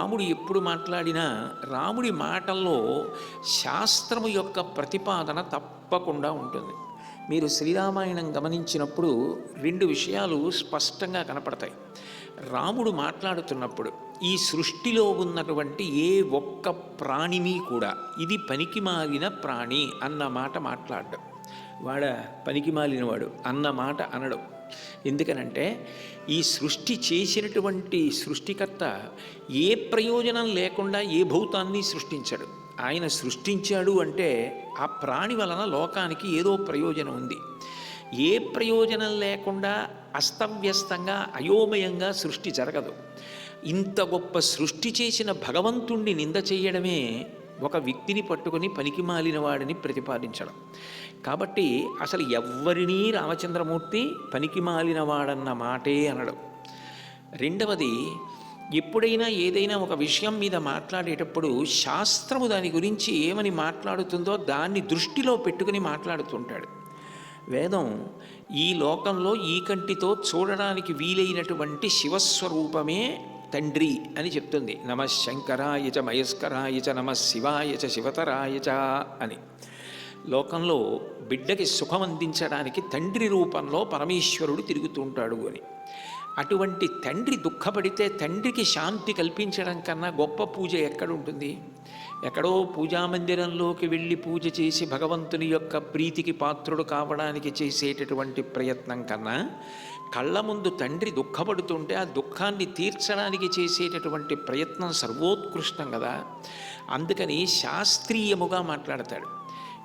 రాముడు ఎప్పుడు మాట్లాడినా రాముడి మాటల్లో శాస్త్రము యొక్క ప్రతిపాదన తప్పకుండా ఉంటుంది. మీరు శ్రీరామాయణం గమనించినప్పుడు రెండు విషయాలు స్పష్టంగా కనపడతాయి. రాముడు మాట్లాడుతున్నప్పుడు ఈ సృష్టిలో ఉన్నటువంటి ఏ ఒక్క ప్రాణిని కూడా ఇది పనికి మాలిన ప్రాణి అన్న మాట మాట్లాడడం. వాడ పనికి మాలినవాడు అన్న మాట అనడం. ఎందుకనంటే ఈ సృష్టి చేసినటువంటి సృష్టికర్త ఏ ప్రయోజనం లేకుండా ఏ భూతాన్ని సృష్టించాడు. ఆయన సృష్టించాడు అంటే ఆ ప్రాణి వలన లోకానికి ఏదో ప్రయోజనం ఉంది. ఏ ప్రయోజనం లేకుండా అస్తవ్యస్తంగా అయోమయంగా సృష్టి జరగదు. ఇంత గొప్ప సృష్టి చేసిన భగవంతుణ్ణి నింద చేయడమే ఒక వ్యక్తిని పట్టుకుని పనికి మాలిన వాడిని ప్రతిపాదించడం. కాబట్టి అసలు ఎవ్వరినీ రామచంద్రమూర్తి పనికి మాలిన వాడన్న మాటే అనడం. రెండవది ఎప్పుడైనా ఏదైనా ఒక విషయం మీద మాట్లాడేటప్పుడు శాస్త్రము దాని గురించి ఏమని మాట్లాడుతుందో దాన్ని దృష్టిలో పెట్టుకుని మాట్లాడుతుంటాడు. వేదం ఈ లోకంలో ఈ కంటితో చూడడానికి వీలైనటువంటి శివస్వరూపమే తండ్రి అని చెప్తుంది. నమ శంకరాయ చ మయస్కరాయ చ నమ శివాయ చ శివతరాయ చ అని. లోకంలో బిడ్డకి సుఖం అందించడానికి తండ్రి రూపంలో పరమేశ్వరుడు తిరుగుతుంటాడు అని. అటువంటి తండ్రి దుఃఖపడితే తండ్రికి శాంతి కల్పించడం కన్నా గొప్ప పూజ ఎక్కడుంటుంది ఎక్కడో పూజామందిరంలోకి వెళ్ళి పూజ చేసి భగవంతుని యొక్క ప్రీతికి పాత్రుడు కావడానికి చేసేటటువంటి ప్రయత్నం కన్నా కళ్ళ ముందు తండ్రి దుఃఖపడుతుంటే ఆ దుఃఖాన్ని తీర్చడానికి చేసేటటువంటి ప్రయత్నం సర్వోత్కృష్టం కదా. అందుకని శాస్త్రీయముగా మాట్లాడతాడు.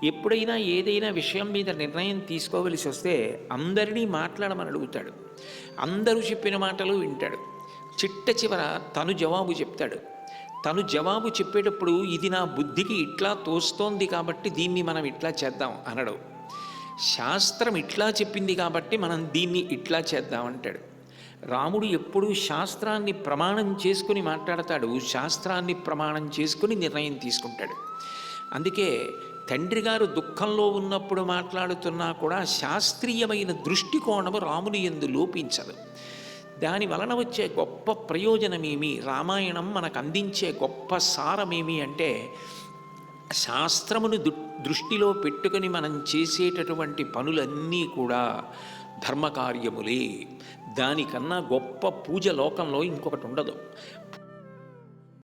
ఎప్పుడైనా ఏదైనా విషయం మీద నిర్ణయం తీసుకోవలసి వస్తే అందరినీ మాట్లాడమని అడుగుతాడు. అందరూ చెప్పిన మాటలు వింటాడు. చిట్ట చివర తను జవాబు చెప్తాడు. తను జవాబు చెప్పేటప్పుడు ఇది నా బుద్ధికి ఇట్లా తోస్తోంది కాబట్టి దీన్ని మనం ఇట్లా చేద్దాం అనడు. శాస్త్రం ఇట్లా చెప్పింది కాబట్టి మనం దీన్ని ఇట్లా చేద్దాం అంటాడు. రాముడు ఎప్పుడూ శాస్త్రాన్ని ప్రమాణం చేసుకుని మాట్లాడతాడు. శాస్త్రాన్ని ప్రమాణం చేసుకుని నిర్ణయం తీసుకుంటాడు. అందుకే తండ్రి గారు దుఃఖంలో ఉన్నప్పుడు మాట్లాడుతున్నా కూడా శాస్త్రీయమైన దృష్టికోణము రాముని ఎందు లోపించదు. దాని వలన వచ్చే గొప్ప ప్రయోజనమేమి? రామాయణం మనకు అందించే గొప్ప సారమేమి అంటే శాస్త్రమును దృష్టిలో పెట్టుకుని మనం చేసేటటువంటి పనులన్నీ కూడా ధర్మకార్యములే. దానికన్నా గొప్ప పూజ లోకంలో ఇంకొకటి ఉండదు.